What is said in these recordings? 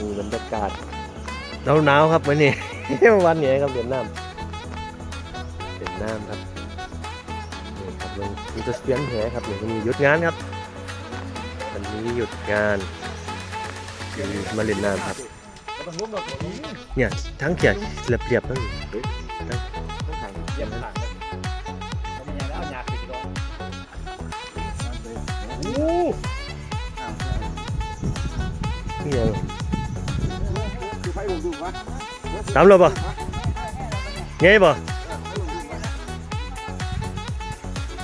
มีบรรยากาศหนาวหนาวๆครับวันนี้ วันนี้ครับเดือนน้ำเดือนน้ำครับนี่ครับมันมีตัวเสียงแหครับเดี๋ยวมีหยุดงานครับวันนี้หยุดงานมีมาเล่นน้ำครับต้องงุ้มดอกนี้เนี่ยทั้งเกียร์เรียบๆทั้งต้องถ่ายเยี่ยมหลังเขาไม่ยั งแล้ว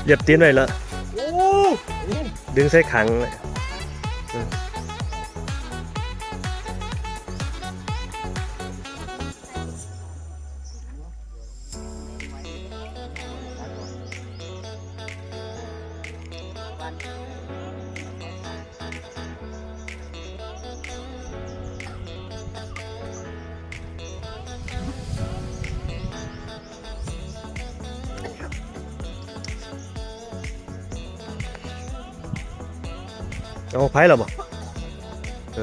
อยากติดดอกโอ้นี่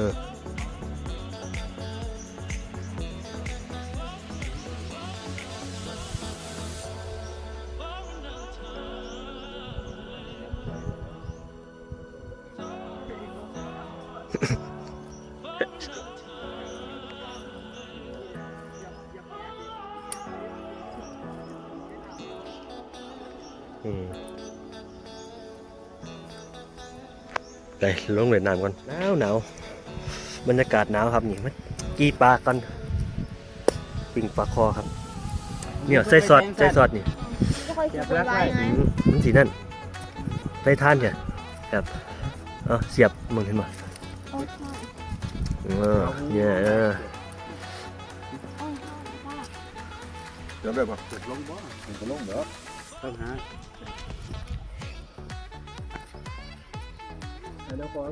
ยังคือไไงปะเรียบตีนไว้แล้วโอ้ดึงใส่ขังเลยเอาไผ่เราบ่เอออืมไปลงเล่นน้ำก่อนหนาวหนาวบรรยากาศหนาวครับนี่มันกีปลากันปิ่งปลาคอครับเนี่ยใส่ซอสใส่ซอสนี่ไม่ค่อยคิดว่าไรไงอืมมันสีนั่นได้ทานเนี่ยครับเออเสียบมึงเห็นป่ะโอ้ยชอบเออเนี่ยเออโอ้ยชอบเดี๋ยวแบบว่าตกลงบ่ตกลงเด้อต้องหา แล้วก่อน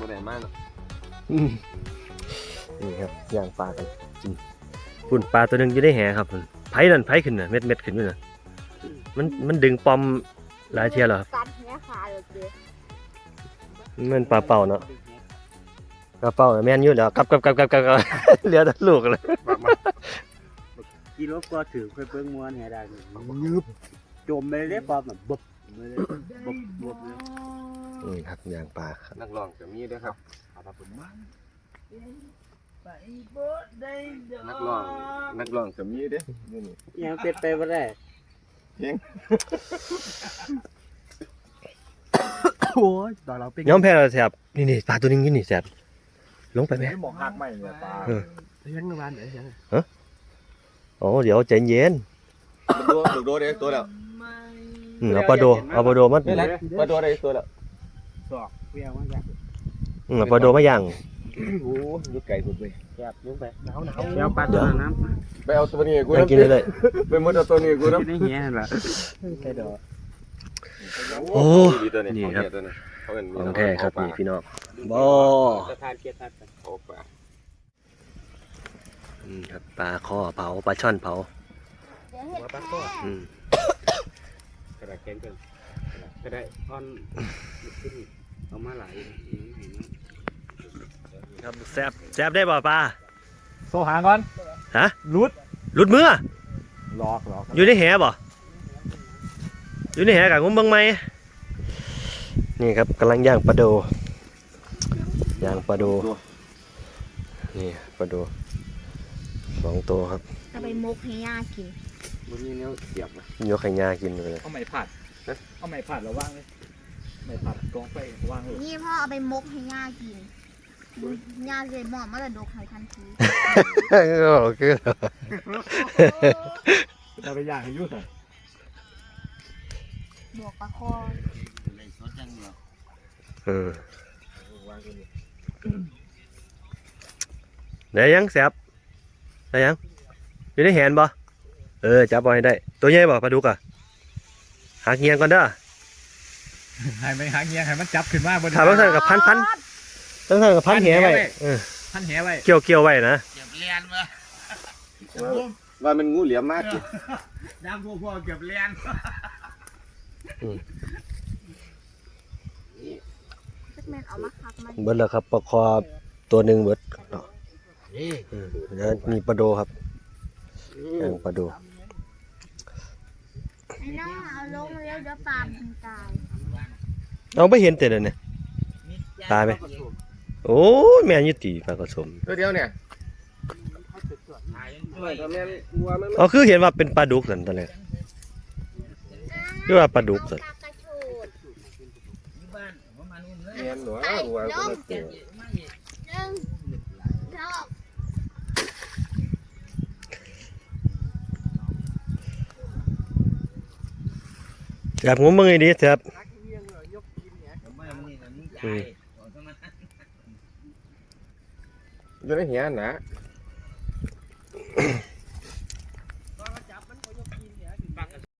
บ่ได้มากอืมนี่ครับย่างปลากันกินปุ่นปลาตัวหนึงอยู่ในแหครับพุ่นไผ่นั่นไผ่ขึ้นน่ะเม็ดเม็ดขึ้นอยู่น่ะมันมันดึงปอมหลายเทียแล้วครับกัดเนี้ยขาเลยเจ๊มันปลาเป่าเนาะปลาเป่าน่ะแม่นอยู่แล้วกลับกลับกลับกลับกลับกลับ เหลือแต่ลูกเลยกิโลก็ถือเพื่อเพิ่งม้วนให้ได้ยืบจมไปเลยปอมแบบบบเลยบบบบเลย นี่ครับย่างปลาครับนักร้องจะมีด้วยครับนักร้องนักร้องจะมีเด้นี่นี่ยังเป็นไปไม่ได้โอ้ยตอนเราเป็นย้อมแพ้เราแสบนี่นี่ปลาตัวหนึงอยู่นี่แสบลงไปไหมไม่บอกหักไม่เนี่ยปลาเออเลี้ยงวันไหนยังโอ้เดี๋ยวใจเย็นตัวโดเด้ตัวแล้วอืมเอาปลาโดเอาปลาโดมานี่แหละมาตัวได้ตัวแล้ว สอกเปรี้ยวมากจ้ะอืมเอาปลาโดมาย่างโอ้ยุดไก่สุดเลยแซ่บยุ่งไปหนาวหนาวเปรี้ยวปลาตัวน้ำไปเอาตัวนี้กูย่างนะกินเลยไปหมดเอาตัวนี้กูนะกินได้เหี้ยเหรอใช่ดอกโอ้ดีตัวนี้นี่ครับตัวนี้เขาเป็นของแท้ครับนี่พี่น้องบ่จะทานเกี๊ยวทัดกันโอ้ปลาอืมครับปลาคอเผาปลาช่อนเผาเดี๋ยวเห็ดแค่อืมกระดาษแข็งกัน กระดาษอ่อนขึ้นเอามาหลายครับแซบแซบได้บ่ปลาโซหาก่อนฮะรุดหลุดมือหลอกหลอกอยู่ในแหบ่อยู่ในแหกับงมเบิ่งไหมนี่ครับกำลังย่างปลาโดย่างปลาโดนี่ปลาโดสองตัวครับ เอาไปมกให้ย่ากินมันมีเนื้อเสียบนะยกไข่ยากินไปเลยเอาไม้ผัด เอาไม้ผัดเราว่างเลยไม้ผัดกองไปว่างเลยนี่พ่อเอาไปมกให้ย่ากินย่าเลยหมอมาเลยดกให้ทันทีโอเคเราไปย่างให้ยุ่งหน่อยบวกปลาคอเลยสดยังเหรอเออวางตัวนี้ได้ยังแซบได้ยังอยู่ในแหนบ่เออจับบ่ให้ได้ ตัวใหญ่บ่ปลาดุกอะ หักเงียงก่อนเด้อให้มันหางเงี้ยให้มันจับขึ้นมาบนถามว่าสั่นกับพันพันต้องสั่นกับพันแหไว้เออพันแหไว้เกี่ยวเกี่ยวไว้นะเก็บเลียนมาว่ามันงูเหลี่ยมมากน้ำพวกพวกเก็บเลียนสักแมนเอามาคักมาเบิดแล้วครับปลาคอตัวหนึ่งเบิดเนาะอืมแล้วมีปลาโดครับย่างปลาโด ไอ้น้องเอาลงแล้วเดี๋ยวปลามันตายเอาไปเห็นแต่เดี๋ยวนี้ตายไหมโอ้ยแม่นอยุติปลากระสมตัวเดียวเนี่ยตัวแม่วัวมันเอาคือเห็นว่าเป็นปลาดุกสันตอนแรกคือว่าปลาดุกสันปลากระโชดแม่นหนูวัวก็ไม่เกี่ยว หนึ่งสอง แสบหัวมึงไอ้ดีแสบอืมอยู่ในเหียนะ